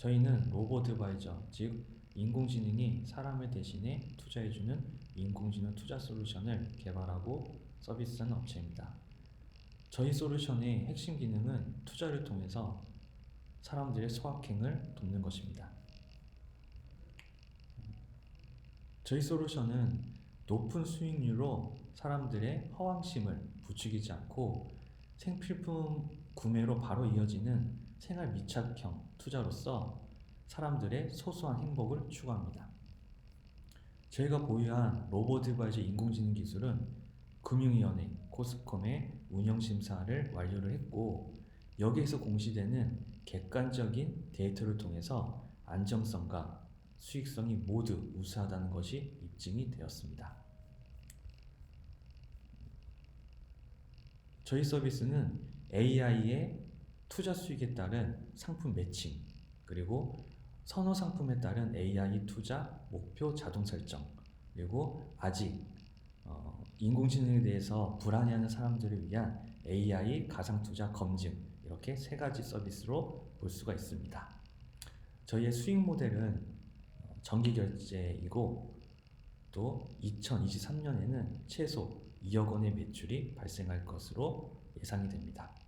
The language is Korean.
저희는 로보드바이저, 즉 인공지능이 사람을 대신해 투자해주는 인공지능 투자 솔루션을 개발하고 서비스하는 업체입니다. 저희 솔루션의 핵심 기능은 투자를 통해서 사람들의 소확행을 돕는 것입니다. 저희 솔루션은 높은 수익률로 사람들의 허황심을 부추기지 않고 생필품 구매로 바로 이어지는 생활 밀착형 투자로서 사람들의 소소한 행복을 추구합니다. 저희가 보유한 로보드바이저 인공지능 기술은 금융위원회 코스콤의 운영심사를 완료를 했고 여기에서 공시되는 객관적인 데이터를 통해서 안정성과 수익성이 모두 우수하다는 것이 입증이 되었습니다. 저희 서비스는 AI의 투자 수익에 따른 상품 매칭 그리고 선호 상품에 따른 AI 투자 목표 자동 설정 그리고 아직 어, 인공지능에 대해서 불안해하는 사람들을 위한 AI 가상 투자 검증 이렇게 세 가지 서비스로 볼 수가 있습니다. 저희의 수익 모델은 어, 정기 결제이고 또 2023년에는 최소 2억 원의 매출이 발생할 것으로 예상이 됩니다.